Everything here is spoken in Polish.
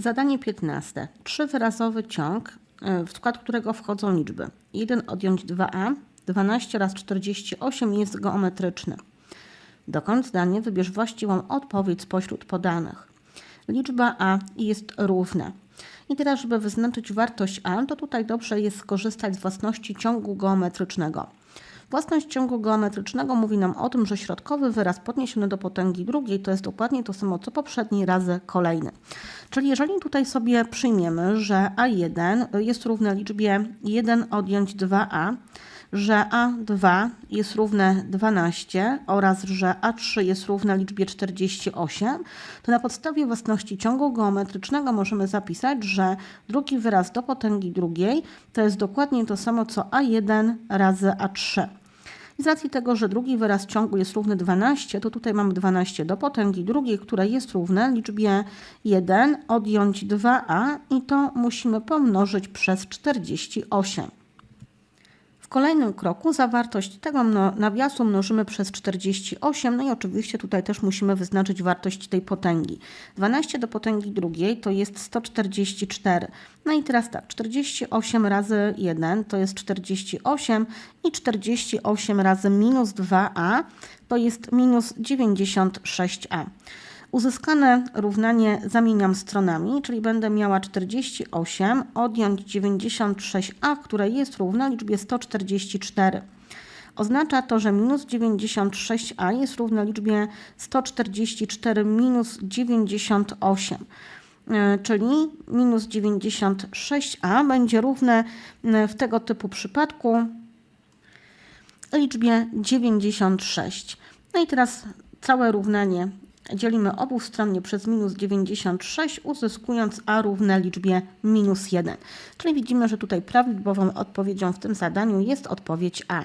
Zadanie 15. Trzywyrazowy ciąg, y, w skład którego wchodzą liczby 1 odjąć 2a, 12 razy 48 jest geometryczny. Dokąd zdanie wybierz właściwą odpowiedź spośród podanych. Liczba a jest równa. I teraz, żeby wyznaczyć wartość a, to tutaj dobrze jest skorzystać z własności ciągu geometrycznego. Własność ciągu geometrycznego mówi nam o tym, że środkowy wyraz podniesiony do potęgi drugiej to jest dokładnie to samo co poprzedni razy kolejny. Czyli jeżeli tutaj sobie przyjmiemy, że a1 jest równe liczbie 1 odjąć 2a, że A2 jest równe 12 oraz że A3 jest równe liczbie 48, to na podstawie własności ciągu geometrycznego możemy zapisać, że drugi wyraz do potęgi drugiej to jest dokładnie to samo co A1 razy A3. I z racji tego, że drugi wyraz ciągu jest równy 12, to tutaj mamy 12 do potęgi drugiej, które jest równe liczbie 1 odjąć 2a i to musimy pomnożyć przez 48. W kolejnym kroku zawartość tego nawiasu mnożymy przez 48, no i oczywiście tutaj też musimy wyznaczyć wartość tej potęgi. 12 do potęgi drugiej to jest 144. No i teraz tak, 48 razy 1 to jest 48 i 48 razy minus 2a to jest minus 96a. Uzyskane równanie zamieniam stronami, czyli będę miała 48 odjąć 96a, które jest równe liczbie 144. Oznacza to, że minus 96a jest równe liczbie 144 minus 98. E, Czyli minus 96a będzie równe e, w tego typu przypadku liczbie 96. No i teraz całe równanie dzielimy obustronnie przez minus 96, uzyskując a równe liczbie minus 1. Czyli widzimy, że tutaj prawidłową odpowiedzią w tym zadaniu jest odpowiedź A.